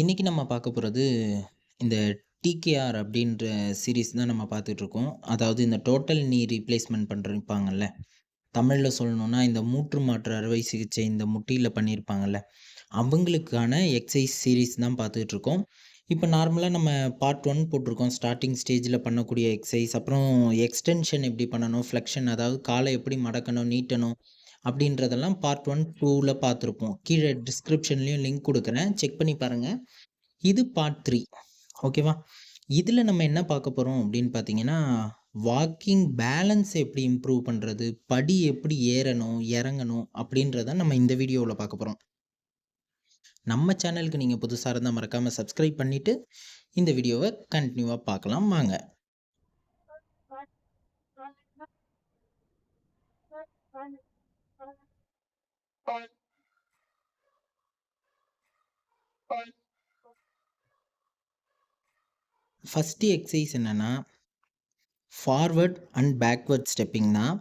இன்றைக்கி நம்ம பார்க்க போகிறது இந்த டிகேஆர் அப்படின்ற சீரிஸ் தான் நம்ம பார்த்துட்ருக்கோம். அதாவது இந்த டோட்டல் நீ ரீப்ளேஸ்மெண்ட் பண்ணிருப்பாங்கல்ல. தமிழில் சொல்லணுன்னா இந்த மூற்று மாற்று அறுவை சிகிச்சை இந்த முட்டியில் பண்ணியிருப்பாங்கல்ல. அவங்களுக்கான எக்ஸசைஸ் சீரிஸ் தான் பார்த்துட்ருக்கோம். இப்போ நார்மலாக நம்ம பார்ட் ஒன் போட்டிருக்கோம். ஸ்டார்டிங் ஸ்டேஜில் பண்ணக்கூடிய எக்ஸசைஸ் அப்புறம் எக்ஸ்டென்ஷன் எப்படி பண்ணணும், ஃப்ளெக்ஷன் அதாவது காலை எப்படி மடக்கணும், நீட்டணும் அப்படின்றதெல்லாம் பார்ட் 1, 2ல பார்த்துருப்போம். கீழே டிஸ்கிரிப்ஷன்லேயும் லிங்க் கொடுக்குறேன் செக் பண்ணி பாருங்கள் இது பார்ட் த்ரீ ஓகேவா? இதில் நம்ம என்ன பார்க்க போகிறோம் அப்படின்னு பார்த்தீங்கன்னா, வாக்கிங் பேலன்ஸ் எப்படி இம்ப்ரூவ் பண்ணுறது படி எப்படி ஏறணும், இறங்கணும் அப்படின்றத நம்ம இந்த வீடியோவில் பார்க்க போகிறோம் நம்ம சேனலுக்கு நீங்கள் புதுசாக இருந்தால் மறக்காமல் சப்ஸ்கிரைப் பண்ணிட்டு, இந்த வீடியோவை கண்டினியூவாக பார்க்கலாம் வாங்க. ஃபஸ்ட்டு எக்ஸசைஸ் என்னன்னா, ஃபார்வர்ட் அண்ட் பேக்வர்ட் ஸ்டெப்பிங் தான்.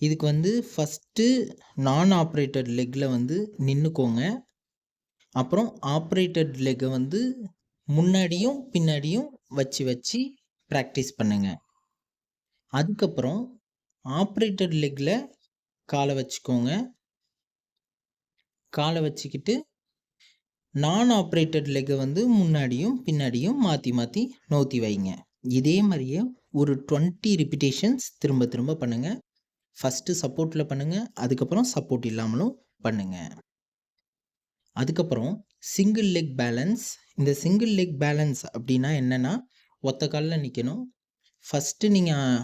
இதுக்கு வந்து ஃபர்ஸ்ட்டு நான் ஆப்ரேட்டட் லெக்கில் வந்து நின்றுக்கோங்க அப்புறம் ஆப்ரேட்டட் லெக்கை வந்து முன்னாடியும், பின்னாடியும் வச்சு வச்சு ப்ராக்டிஸ் பண்ணுங்க. அதுக்கப்புறம் ஆப்ரேட்டட் லெக்கில் காலை வச்சுக்கோங்க. காலை வச்சுக்கிட்டு, நான் ஆப்ரேட்டட் லெக்கை வந்து முன்னாடியும், பின்னாடியும் மாற்றி மாற்றி நோத்தி வைங்க. இதே மாதிரியே ஒரு டுவெண்ட்டி ரிப்பிட்டேஷன்ஸ் திரும்ப திரும்ப பண்ணுங்கள் ஃபஸ்ட்டு சப்போர்ட்டில் பண்ணுங்கள் அதுக்கப்புறம் சப்போர்ட் இல்லாமலும் பண்ணுங்க. அதுக்கப்புறம் சிங்கிள் லெக் பேலன்ஸ். இந்த சிங்கிள் லெக் பேலன்ஸ் அப்படின்னா என்னென்னா ஒத்த காலில் நிற்கணும் ஃபர்ஸ்ட்டு நீங்கள்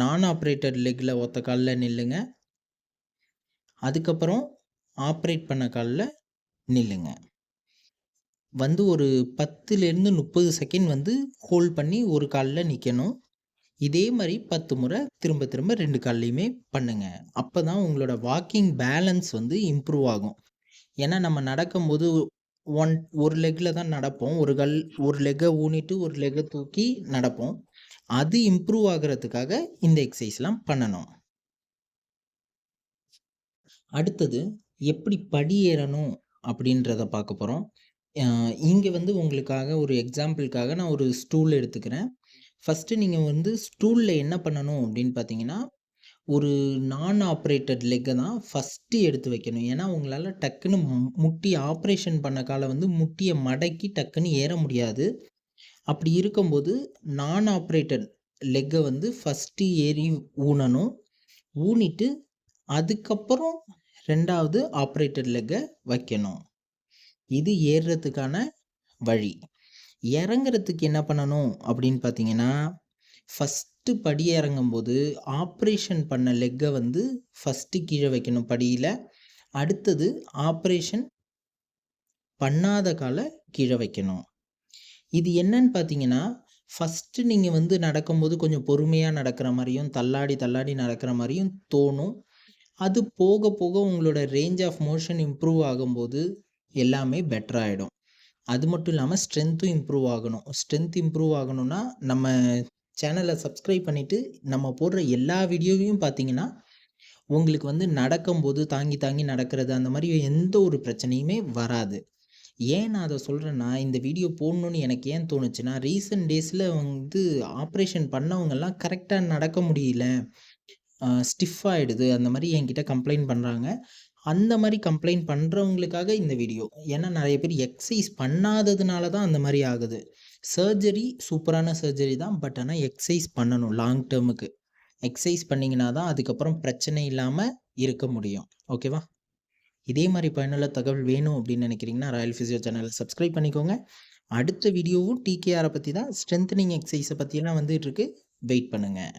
நான் ஆப்ரேட்டட் லெக்கில் ஒத்த காலில் நில்லுங்க. அதுக்கப்புறம் ஆப்ரேட் பண்ண காலில் நில்லுங்க. வந்து ஒரு 10லேருந்து 30 செகண்ட் வந்து ஹோல்ட் பண்ணி ஒரு காலில் நிற்கணும் இதே மாதிரி பத்து முறை திரும்ப திரும்ப 2 கால்லயுமே பண்ணுங்க. அப்பதான் உங்களோட வாக்கிங் பேலன்ஸ் வந்து இம்ப்ரூவ் ஆகும். ஏன்னா நம்ம நடக்கும்போது ஒன் ஒரு லெக்கில் தான் நடப்போம். ஒரு கல் ஒரு லெக்கை ஊனிட்டு, ஒரு லெக்கை தூக்கி நடப்போம். அது இம்ப்ரூவ் ஆகுறதுக்காக இந்த எக்ஸசைஸ்லாம் பண்ணணும். அடுத்தது எப்படி படி ஏறணும் அப்படின்றத பார்க்க போகிறோம் இங்கே வந்து உங்களுக்காக ஒரு எக்ஸாம்பிளுக்காக நான் ஒரு ஸ்டூல் எடுத்துக்கிறேன். ஃபர்ஸ்ட்டு நீங்கள் வந்து ஸ்டூலில் என்ன பண்ணணும் அப்படின்னு பார்த்தீங்கன்னா, ஒரு நான் ஆப்ரேட்டட் லெக்கை தான் ஃபர்ஸ்ட்டு எடுத்து வைக்கணும். ஏன்னா உங்களால் டக்குன்னு முட்டி ஆப்ரேஷன் பண்ண கால வந்து முட்டியை மடக்கி டக்குன்னு ஏற முடியாது. அப்படி இருக்கும்போது நான் ஆப்ரேட்டட் லெக்கை வந்து ஃபர்ஸ்ட்டு ஏறி ஊனணும். ஊனிட்டு அதுக்கப்புறம் ரெண்டாவது ஆப்ரேட்டட் லெக்கை வைக்கணும். இது ஏறுறதுக்கான வழி. இறங்குறதுக்கு என்ன பண்ணணும் அப்படின்னு பார்த்தீங்கன்னா, ஃபர்ஸ்ட்டு படி இறங்கும்போது ஆப்ரேஷன் பண்ண லெக்கை வந்து ஃபர்ஸ்ட்டு கீழே வைக்கணும் படியில் அடுத்தது ஆப்ரேஷன் பண்ணாத காலை கீழே வைக்கணும். இது என்னன்னு பார்த்தீங்கன்னா, ஃபஸ்ட்டு நீங்கள் வந்து நடக்கும்போது கொஞ்சம் பொறுமையாக நடக்கிற மாதிரியும் தள்ளாடி தள்ளாடி நடக்கிற மாதிரியும் தோணும். அது போக போக உங்களோட ரேஞ்ச் ஆஃப் மோஷன் இம்ப்ரூவ் ஆகும்போது எல்லாமே பெட்டர் ஆகிடும் அது மட்டும் இல்லாமல் ஸ்ட்ரென்த்தும் இம்ப்ரூவ் ஆகணும். ஸ்ட்ரென்த் இம்ப்ரூவ் ஆகணும்னா, நம்ம சேனலை சப்ஸ்கிரைப் பண்ணிவிட்டு நம்ம போடுற எல்லா வீடியோவையும் பார்த்தீங்கன்னா, உங்களுக்கு வந்து நடக்கும்போது தாங்கி தாங்கி நடக்கிறது அந்த மாதிரி எந்த ஒரு பிரச்சனையுமே வராது. ஏன் நான் அதை சொல்கிறேன்னா இந்த வீடியோ போடணுன்னு எனக்கு ஏன் தோணுச்சுன்னா, ரீசெண்ட் டேஸில் வந்து ஆப்ரேஷன் பண்ணவங்கெல்லாம் கரெக்டாக நடக்க முடியல. ஸ்டிஃப் ஆகிடுது அந்த மாதிரி என்கிட்ட கம்ப்ளைண்ட் பண்ணுறாங்க அந்த மாதிரி கம்ப்ளைண்ட் பண்ணுறவங்களுக்காக இந்த வீடியோ. ஏன்னா நிறைய பேர் எக்ஸசைஸ் பண்ணாததுனால தான் அந்த மாதிரி ஆகுது. சர்ஜரி சூப்பரான சர்ஜரி தான். பட் ஆனால் எக்ஸசைஸ் பண்ணணும் லாங் டேர்முக்கு எக்ஸசைஸ் பண்ணிங்கன்னா தான் அதுக்கப்புறம் பிரச்சனை இல்லாமல் இருக்க முடியும். ஓகேவா? இதே மாதிரி பயனுள்ள தகவல் வேணும் அப்படின்னு நினைக்கிறீங்கன்னா, ராயல் ஃபிசியோ சேனலை சப்ஸ்கிரைப் பண்ணிக்கோங்க. அடுத்த வீடியோவும் டிகேஆரை பற்றி தான். ஸ்ட்ரெங்தனிங் எக்சர்சைஸ பத்தியெல்லாம் வந்துட்டுருக்கு. வெயிட் பண்ணுங்கள்